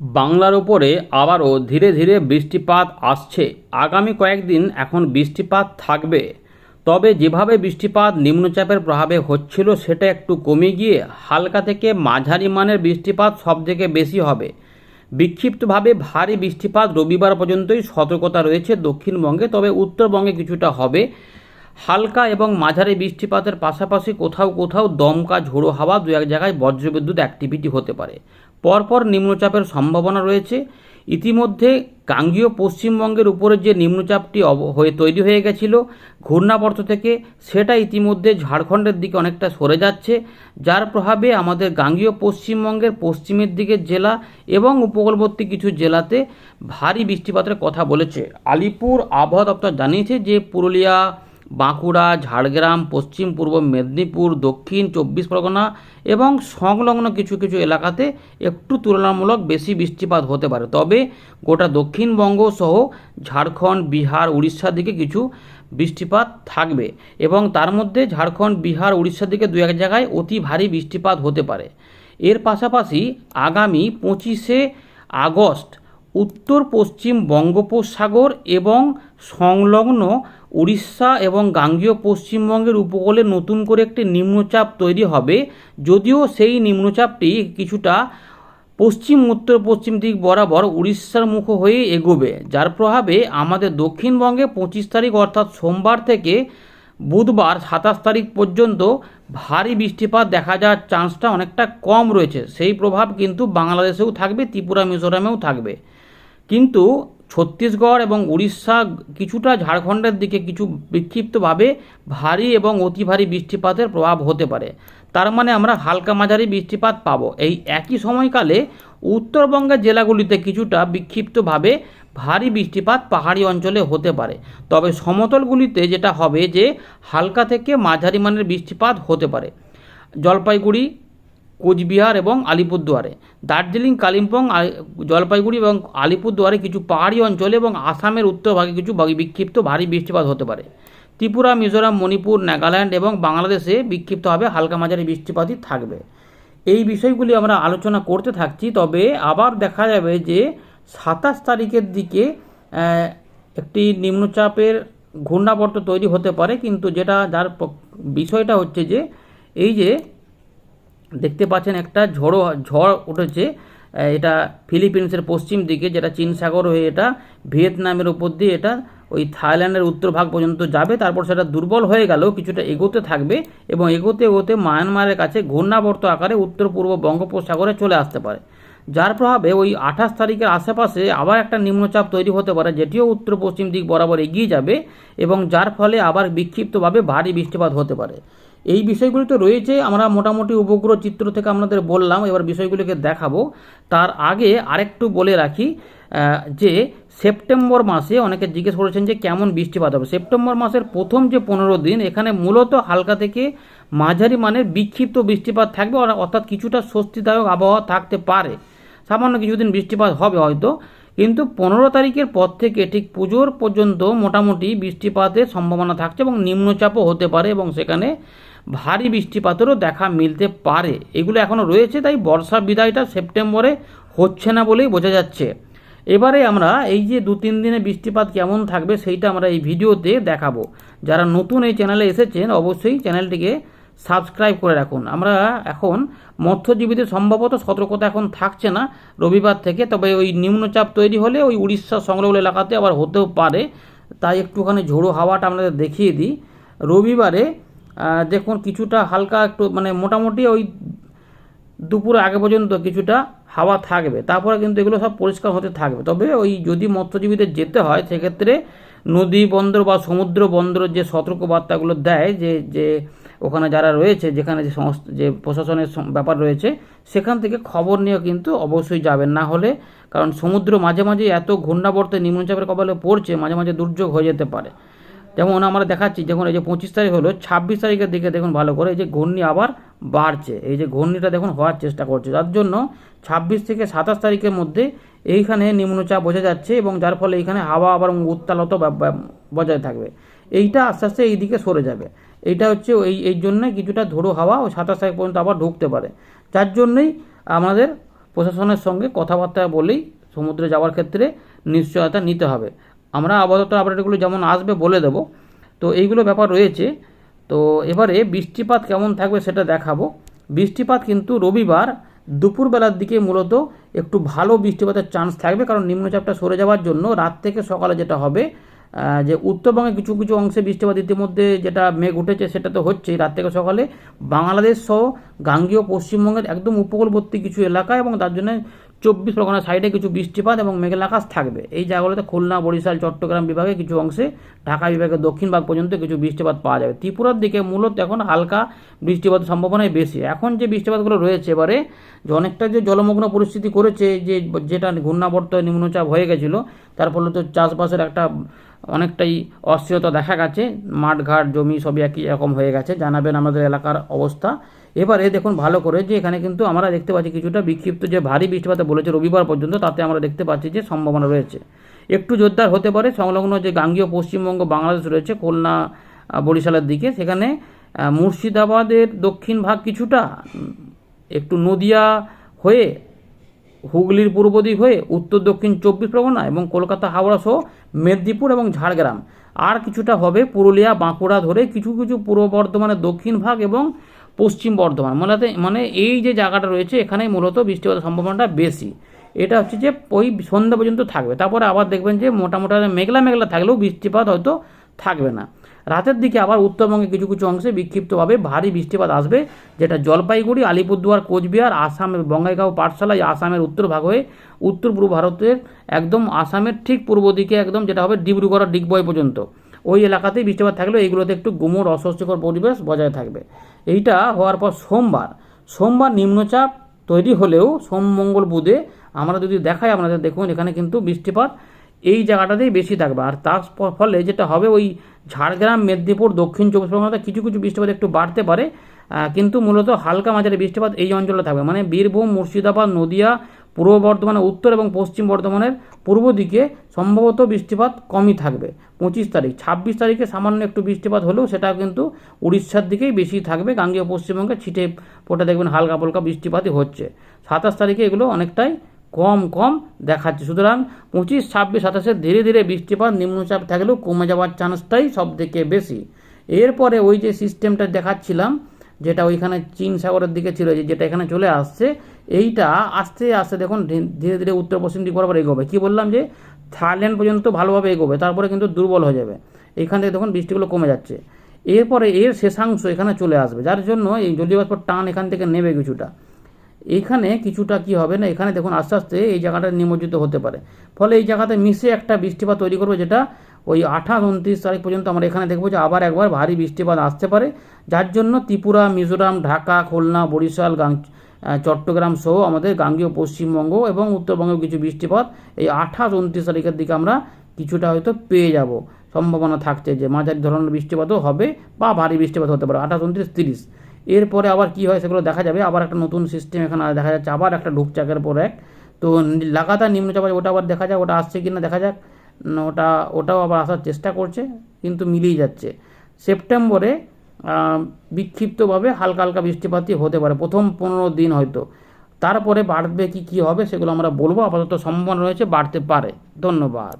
বাংলার ওপরে আবারও ধীরে ধীরে বৃষ্টিপাত আসছে। আগামী কয়েকদিন এখন বৃষ্টিপাত থাকবে। তবে যেভাবে বৃষ্টিপাত নিম্নচাপের প্রভাবে হচ্ছিল সেটা একটু কমে গিয়ে হালকা থেকে মাঝারি মানের বৃষ্টিপাত সবথেকে বেশি হবে। বিক্ষিপ্তভাবে ভারী বৃষ্টিপাত রবিবার পর্যন্তই সতর্কতা রয়েছে দক্ষিণবঙ্গে, তবে উত্তরবঙ্গে কিছুটা হবে। হালকা এবং মাঝারি বৃষ্টিপাতের পাশাপাশি কোথাও কোথাও দমকা ঝোড়ো হাওয়া দু এক জায়গায় বজ্রবিদ্যুৎ অ্যাক্টিভিটি হতে পারে। পরপর নিম্নচাপের সম্ভাবনা রয়েছে। ইতিমধ্যে গাঙ্গীয় পশ্চিমবঙ্গের উপরে যে নিম্নচাপটি হয়ে তৈরি হয়ে গেছিল, ঘূর্ণাবর্ত থেকে সেটা ইতিমধ্যে ঝাড়খণ্ডের দিকে অনেকটা সরে যাচ্ছে। যার প্রভাবে আমাদের গাঙ্গীয় পশ্চিমবঙ্গের পশ্চিমের দিকের জেলা এবং উপকূলবর্তী কিছু জেলাতে ভারী বৃষ্টিপাতের কথা বলেছে। আলিপুর আবহাওয়া দপ্তর জানিয়েছে যে পুরুলিয়া বাঁকুড়া, ঝাড়গ্রাম, পশ্চিম পূর্ব মেদিনীপুর, দক্ষিণ চব্বিশ পরগনা এবং সংলগ্ন কিছু কিছু এলাকাতে একটু তুলনামূলক বেশি বৃষ্টিপাত হতে পারে। তবে গোটা দক্ষিণবঙ্গ সহ ঝাড়খণ্ড, বিহার, উড়িষ্যার দিকে কিছু বৃষ্টিপাত থাকবে এবং তার মধ্যে ঝাড়খণ্ড, বিহার, উড়িষ্যার দিকে দু এক জায়গায় অতি ভারী বৃষ্টিপাত হতে পারে। এর পাশাপাশি আগামী পঁচিশে আগস্ট উত্তর পশ্চিম বঙ্গোপসাগর এবং সংলগ্ন উড়িষ্যা এবং গাঙ্গীয় পশ্চিমবঙ্গের উপকূলে নতুন করে একটি নিম্নচাপ তৈরি হবে। যদিও সেই নিম্নচাপটি কিছুটা পশ্চিম উত্তর পশ্চিম দিক বরাবর উড়িষ্যার মুখ হয়ে এগোবে, যার প্রভাবে আমাদের দক্ষিণবঙ্গে পঁচিশ তারিখ অর্থাৎ সোমবার থেকে বুধবার সাতাশ তারিখ পর্যন্ত ভারী বৃষ্টিপাত দেখা যাওয়ার চান্সটা অনেকটা কম রয়েছে। সেই প্রভাব কিন্তু বাংলাদেশেও থাকবে, ত্রিপুরা, মিজোরামেও থাকবে। কিন্তু ছত্তিশগড় এবং উড়িষ্যা কিছুটা ঝাড়খণ্ডের দিকে কিছু বিক্ষিপ্তভাবে ভারী এবং অতি ভারী বৃষ্টিপাতের প্রভাব হতে পারে। তার মানে আমরা হালকা মাঝারি বৃষ্টিপাত পাবো। এই একই সময়কালে উত্তরবঙ্গের জেলাগুলিতে কিছুটা বিক্ষিপ্তভাবে ভারী বৃষ্টিপাত পাহাড়ি অঞ্চলে হতে পারে। তবে সমতলগুলিতে যেটা হবে যে হালকা থেকে মাঝারি মানের বৃষ্টিপাত হতে পারে। জলপাইগুড়ি কোচবিহার এবং আলিপুরদুয়ারে। দার্জিলিং, কালিম্পং জলপাইগুড়ি এবং আলিপুরদুয়ারে কিছু পাহাড়ি অঞ্চলে এবং আসামের উত্তরভাগে কিছু বিক্ষিপ্ত ভারী বৃষ্টিপাত হতে পারে। ত্রিপুরা, মিজোরাম, মণিপুর, নাগাল্যান্ড এবং বাংলাদেশে বিক্ষিপ্তভাবে হালকা মাঝারি বৃষ্টিপাতই থাকবে। এই বিষয়গুলি আমরা আলোচনা করতে থাকছি, তবে আবার দেখা যাবে যে সাতাশ তারিখের দিকে একটি নিম্নচাপের ঘূর্ণাবর্ত তৈরি হতে পারে, কিন্তু যেটা যার বিষয়টা হচ্ছে যে, এই যে দেখতে পাচ্ছেন একটা ঝড়ো, ঝড় উঠেছে এটা ফিলিপিন্সের পশ্চিম দিকে, যেটা চীন সাগর হয়ে এটা ভিয়েতনামের উপর দিয়ে এটা ওই থাইল্যান্ডের উত্তর ভাগ পর্যন্ত যাবে, তারপর সেটা দুর্বল হয়ে গেলেও কিছুটা এগোতে থাকবে এবং এগোতে এগোতে মায়ানমারের কাছে ঘূর্ণাবর্ত আকারে উত্তর পূর্ব বঙ্গোপসাগরে চলে আসতে পারে। যার প্রভাবে ওই আঠাশ তারিখের আশেপাশে আবার একটা নিম্নচাপ তৈরি হতে পারে, যেটিও উত্তর পশ্চিম দিক বরাবর এগিয়ে যাবে এবং যার ফলে আবার বিক্ষিপ্তভাবে ভারী বৃষ্টিপাত হতে পারে। এই বিষয়গুলি তো রয়েছে, আমরা মোটামুটি উপগ্রহ চিত্র থেকে আপনাদের বললাম, এবার বিষয়গুলিকে দেখাবো। তার আগে আরেকটু বলে রাখি যে সেপ্টেম্বর মাসে অনেকে জিজ্ঞেস করেছেন যে কেমন বৃষ্টিপাত হবে। সেপ্টেম্বর মাসের প্রথম যে পনেরো দিন, এখানে মূলত হালকা থেকে মাঝারি মানের বিক্ষিপ্ত বৃষ্টিপাত থাকবে অর- অর্থাৎ কিছুটা স্বস্তিদায়ক আবহাওয়া থাকতে পারে। সামান্য কিছুদিন বৃষ্টিপাত হবে হয়তো। কিন্তু পনেরো তারিখের পর থেকে ঠিক পুজোর পর্যন্ত মোটামুটি বৃষ্টিপাতের সম্ভাবনা থাকছে এবং নিম্নচাপও হতে পারে এবং সেখানে ভারী বৃষ্টিপাতেরও দেখা মিলতে পারে। এগুলো এখনও রয়েছে, তাই বর্ষা বিদায়টা সেপ্টেম্বরে হচ্ছে না বলেই বোঝা যাচ্ছে। এবারে আমরা এই যে দু তিন দিনে বৃষ্টিপাত কেমন থাকবে সেইটা আমরা এই ভিডিওতে দেখাবো। যারা নতুন এই চ্যানেলে এসেছেন, অবশ্যই চ্যানেলটিকে সাবস্ক্রাইব করে রাখুন। আমরা এখন মৎস্যজীবীদের সম্ভবত সতর্কতা এখন থাকছে না রবিবার থেকে, তবে ওই নিম্নচাপ তৈরি হলে ওই উড়িষ্যা সংলগ্ন এলাকাতে আবার হতেও পারে। তাই একটুখানি ঝোড়ো হাওয়াটা আপনাদের দেখিয়ে দিই। রবিবারে দেখুন কিছুটা হালকা একটু মানে মোটামুটি ওই দুপুর আগে পর্যন্ত কিছুটা হাওয়া থাকবে। তারপরে কিন্তু এগুলো সব পরিষ্কার হতে থাকবে। তবে ওই যদি মৎস্যজীবীদের যেতে হয়, সেক্ষেত্রে নদী বন্দর বা সমুদ্র বন্দর যে সতর্কবার্তাগুলো দেয়, যে যে ওখানে যারা রয়েছে, যেখানে যে সমস্ত, যে প্রশাসনের ব্যাপার রয়েছে, সেখান থেকে খবর নিয়ে কিন্তু অবশ্যই যাবেন। না হলে, কারণ সমুদ্র মাঝে মাঝে এত ঘূর্ণাবর্তে নিম্নচাপের কপালে পড়ছে, মাঝে মাঝে দুর্যোগ হয়ে যেতে পারে। যেমন আমরা দেখাচ্ছি যখন এই যে পঁচিশ তারিখ হলো, ছাব্বিশ তারিখের দিকে দেখুন ভালো করে, এই যে ঘূর্ণি আবার বাড়ছে। এই যে ঘূর্ণিটা দেখুন হওয়ার চেষ্টা করছে। যার জন্য ছাব্বিশ থেকে সাতাশ তারিখের মধ্যে এইখানে নিম্নচাপ বোঝা যাচ্ছে এবং যার ফলে এইখানে হাওয়া আবার উত্তালত বজায় থাকবে। এইটা আস্তে আস্তে এই দিকে সরে যাবে। এইটা হচ্ছে এই এই জন্য কিছুটা ধরো হাওয়া ও সাতাশ তারিখ পর্যন্ত আবার ঢুকতে পারে। যার জন্যই আমাদের প্রশাসনের সঙ্গে কথাবার্তা বলেই সমুদ্রে যাওয়ার ক্ষেত্রে নিশ্চয়তা নিতে হবে। আমরা আপাতত আপডেটগুলো যেমন আসবে বলে দেব। তো এইগুলো ব্যাপার রয়েছে। তো এবারে বৃষ্টিপাত কেমন থাকবে সেটা দেখাবো। বৃষ্টিপাত কিন্তু রবিবার দুপুরবেলার দিকে মূলত একটু ভালো বৃষ্টিপাতের চান্স থাকবে। কারণ নিম্নচাপটা সরে যাওয়ার জন্য রাত থেকে সকালে যেটা হবে যে উত্তরবঙ্গে কিছু কিছু অংশে বৃষ্টিপাত ইতিমধ্যে যেটা মেঘ উঠেছে সেটা তো হচ্ছেই। রাত থেকে সকালে বাংলাদেশ সহ গাঙ্গীয় পশ্চিমবঙ্গের একদম উপকূলবর্তী কিছু এলাকা এবং তার জন্য চব্বিশ পরগনা সাইডে কিছু বৃষ্টিপাত এবং মেঘের আকাশ থাকবে। এই জায়গাগুলোতে খুলনা, বরিশাল, চট্টগ্রাম বিভাগে কিছু অংশে, ঢাকা বিভাগের দক্ষিণ ভাগ পর্যন্ত কিছু বৃষ্টিপাত পাওয়া যাবে। ত্রিপুরার দিকে মূলত এখন হালকা বৃষ্টিপাতের সম্ভাবনাই বেশি। এখন যে বৃষ্টিপাতগুলো রয়েছে, এবারে যে অনেকটা যে জলমগ্ন পরিস্থিতি করেছে, যে যেটা ঘূর্ণাবর্ত নিম্নচাপ হয়ে গেছিল, তার ফলে তো চাষবাসের একটা অনেকটাই অস্থিরতা দেখা গেছে। মাঠঘাট, জমি সবই একই রকম হয়ে গেছে। জানাবেন আমাদের এলাকার অবস্থা। এবারে দেখুন ভালো করে যে এখানে কিন্তু আমরা দেখতে পাচ্ছি কিছুটা বিক্ষিপ্ত যে ভারী বৃষ্টিপাত বলেছে রবিবার পর্যন্ত, তাতে আমরা দেখতে পাচ্ছি যে সম্ভাবনা রয়েছে। একটু জোরদার হতে পারে সংলগ্ন যে গাঙ্গীয় পশ্চিমবঙ্গ, বাংলাদেশ রয়েছে, খুলনা বরিশালের দিকে। সেখানে মুর্শিদাবাদের দক্ষিণ ভাগ কিছুটা একটু নদিয়া হয়ে, হুগলির পূর্ব দিক হয়ে, উত্তর দক্ষিণ চব্বিশ পরগনা এবং কলকাতা, হাওড়া সহ মেদিনীপুর এবং ঝাড়গ্রাম। আর কিছুটা হবে পুরুলিয়া, বাঁকুড়া ধরে কিছু কিছু পূর্ব বর্ধমানের দক্ষিণ ভাগ এবং পশ্চিম বর্ধমান। মানে মানে এই যে জায়গাটা রয়েছে এখানে মূলত বৃষ্টিপাতের সম্ভাবনাটা বেশি। এটা হচ্ছে যে ওই সন্ধ্যা পর্যন্ত থাকবে। তারপরে আবার দেখবেন যে মোটামোটা মেঘলা মেঘলা থাকলেও বৃষ্টিপাত হয়তো থাকবে না। রাতের দিকে আবার উত্তরবঙ্গে কিছু কিছু অংশে বিক্ষিপ্তভাবে ভারী বৃষ্টিপাত আসবে, যেটা জলপাইগুড়ি, আলিপুরদুয়ার, কোচবিহার আসামের বঙ্গাইগাঁও পাঠশালা এই আসামের উত্তর ভাগ হয়ে উত্তর পূর্ব ভারতের একদম আসামের ঠিক পূর্ব দিকে একদম যেটা হবে ডিব্রুগড় ডিগবয় পর্যন্ত। ওই এলাকাতেই বৃষ্টিপাত থাকলেও এইগুলোতে একটু গুমোট অস্বস্তিকর পরিবেশ বজায় থাকবে। এইটা হওয়ার পর সোমবার সোমবার নিম্নচাপ তৈরি হলেও সোম, মঙ্গল, বুধে আমরা যদি দেখাই আপনাদের দেখুন, এখানে কিন্তু বৃষ্টিপাত এই জায়গাটাতেই বেশি থাকবে। আর তার ফলে যেটা হবে, ওই ঝাড়গ্রাম, মেদিনীপুর, দক্ষিণ চব্বিশ পরগনাতে কিছু কিছু বৃষ্টিপাত একটু বাড়তে পারে। কিন্তু মূলত হালকা মাঝারি বৃষ্টিপাত এই অঞ্চলে থাকবে। মানে বীরভূম, মুর্শিদাবাদ, নদিয়া পূর্ব বর্ধমানের উত্তর এবং পশ্চিম বর্ধমানের পূর্ব দিকে সম্ভবত বৃষ্টিপাত কমই থাকবে। পঁচিশ তারিখ, ছাব্বিশ তারিখে সামান্য একটু বৃষ্টিপাত হলেও সেটা কিন্তু উড়িষ্যার দিকেই বেশি থাকবে। গাঙ্গেয় পশ্চিমবঙ্গে ছিটে ফোটা দেখবেন হালকা ফুলকা বৃষ্টিপাতই হচ্ছে। সাতাশ তারিখে এগুলো অনেকটাই কম কম দেখাচ্ছে। সুতরাং পঁচিশ, ছাব্বিশ, সাতাশে ধীরে ধীরে বৃষ্টিপাত, নিম্নচাপ থাকলেও কমে যাওয়ার চান্সটাই সব থেকে বেশি। এরপরে ওই যে সিস্টেমটা দেখাচ্ছিলাম যেটা ওইখানে চীন সাগরের দিকে ছিল যেটা এখানে চলে আসছে, এইটা আস্তে আস্তে দেখুন, ধীরে ধীরে উত্তর পশ্চিম দিক বরাবর এগোবে। কী বললাম যে, থাইল্যান্ড পর্যন্ত ভালোভাবে এগোবে, তারপরে কিন্তু দুর্বল হয়ে যাবে। এইখান থেকে দেখুন বৃষ্টিগুলো কমে যাচ্ছে। এরপরে এর শেষাংশ এখানে চলে আসবে, যার জন্য এই জলীয় বাষ্প টান এখান থেকে নেবে কিছুটা। এইখানে কিছুটা কি হবে না, এখানে দেখুন আস্তে আস্তে এই জায়গাটা নিমজ্জিত হতে পারে। ফলে এই জায়গাতে মিশে একটা বৃষ্টিপাত তৈরি করবে, যেটা ওই আঠাশ উনত্রিশ তারিখ পর্যন্ত আমরা এখানে দেখব যে আবার একবার ভারী বৃষ্টিপাত আসতে পারে। যার জন্য ত্রিপুরা মিজোরাম ঢাকা খুলনা বরিশাল গাং চট্টগ্রাম সহ আমাদের গাঙ্গীয় পশ্চিমবঙ্গ এবং উত্তরবঙ্গেও কিছু বৃষ্টিপাত এই আঠাশ উনত্রিশ তারিখের দিকে আমরা কিছুটা হয়তো পেয়ে যাব। সম্ভাবনা থাকছে যে মাঝারি ধরনের বৃষ্টিপাতও হবে বা ভারী বৃষ্টিপাত হতে পারে। আঠাশ উনত্রিশ তিরিশ। এরপরে আবার কি হয় সেগুলো দেখা যাবে। আবার একটা নতুন সিস্টেম এখানে দেখা যাচ্ছে। আবার একটা ঢুকচাকের পর এক। তো লাগাতার নিম্নচাপ ওটা আবার দেখা যাক ওটা আসছে কিনা দেখা যাক। না, ওটা, ওটাও আবার আসার চেষ্টা করছে, কিন্তু মিলিয়ে যাচ্ছে। সেপ্টেম্বরে বিক্ষিপ্তভাবে হালকা হালকা বৃষ্টিপাতই হতে পারে, প্রথম পনেরো দিন হয়তো। তারপরে বাড়বে কি কি হবে সেগুলো আমরা বলব, আপাতত সম্ভাবনা রয়েছে, বাড়তে পারে। ধন্যবাদ।